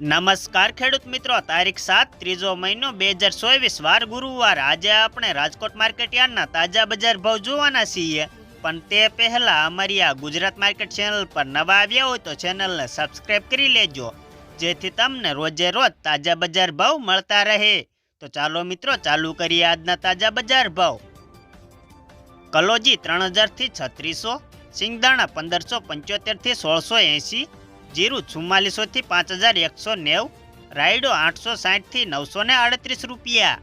નમસ્કાર ખેડૂત મિત્રો, તારીખ સાત, ત્રીજો મહિનો બે હજાર ચોવીસ, વાર ગુરુવાર. આજે આપણે રાજકોટ માર્કેટ યાર્ડના તાજા બજાર ભાવ જોવાના છીએ. પણ તે પહેલા અમારી આ ગુજરાત માર્કેટ ચેનલ પર નવા આવ્યા હોય તો ચેનલને સબસ્ક્રાઈબ કરી લેજો. જેથી તમને રોજે રોજ તાજા બજાર ભાવ મળતા રહે. તો ચાલો મિત્રો, ચાલુ કરીએ આજના તાજા બજાર ભાવ. કલોજી ત્રણ હજારથી છત્રીસો સિંગદાણા પંદરસો પંચોતેરથી સોળસો એંસી જીરું ચુમ્માલીસોથી પાંચ હજાર એકસો નેવું, રાયડો આઠસો સાઠથી નવસો ને આડત્રીસ રૂપિયા.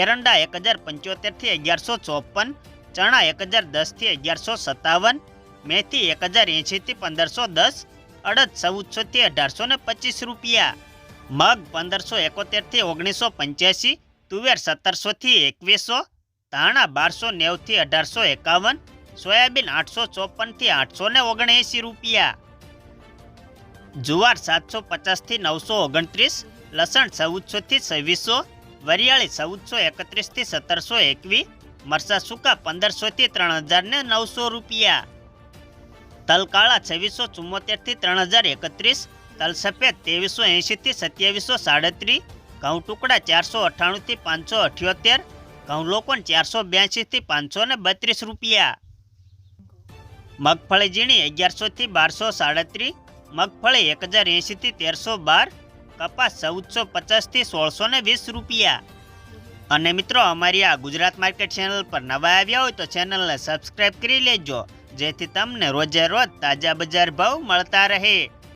એરંડા એક હજાર પંચોતેરથી અગિયારસો ચોપન, ચણા એક હજાર દસથી અગિયારસો સત્તાવન, મેથી એક હજાર એંશીથી પંદરસો દસ, અડદ ચૌદસોથી અઢારસો ને પચીસ રૂપિયા. મગ પંદરસો એકોતેરથી ઓગણીસો પંચ્યાસી, તુવેર સત્તરસોથી એકવીસો, ધાણા બારસો નેવથી અઢારસો એકાવન, સોયાબીન આઠસો ચોપનથી આઠસો ને ઓગણએંસી રૂપિયા. જુવાર સાતસો પચાસથી નવસો ઓગણત્રીસ, લસણ ચૌદસોથી છવ્વીસો, વરિયાળી ચૌદસો એકત્રીસથી સત્તરસો એકવીસ મરસા સૂકા પંદરસોથી ત્રણ હજારને નવસો રૂપિયા. તલકાળા છવ્વીસો ચુમ્મોતેરથી ત્રણ હજાર એકત્રીસ, તલસફેદ ત્રેવીસો એંશીથી સત્યાવીસો સાડત્રીસ, ઘઉં ટુકડા ચારસો અઠ્ઠાણુંથી પાંચસો અઠ્યોતેર, ઘઉં લોકોન ચારસો બ્યાસીથી પાંચસો ને બત્રીસ રૂપિયા. મગફળી ઝીણી અગિયારસોથી બારસો સાડત્રીસ મગફળી એક હજાર એંશીથી તેરસો બાર, કપાસ ચૌદસો પચાસથી સોળસો ને વીસ રૂપિયા. અને મિત્રો, અમારી આ ગુજરાત માર્કેટ ચેનલ પર નવા આવ્યા હોય તો ચેનલને સબસ્ક્રાઈબ કરી લેજો, જેથી તમને રોજે રોજ તાજા બજાર ભાવ મળતા રહે.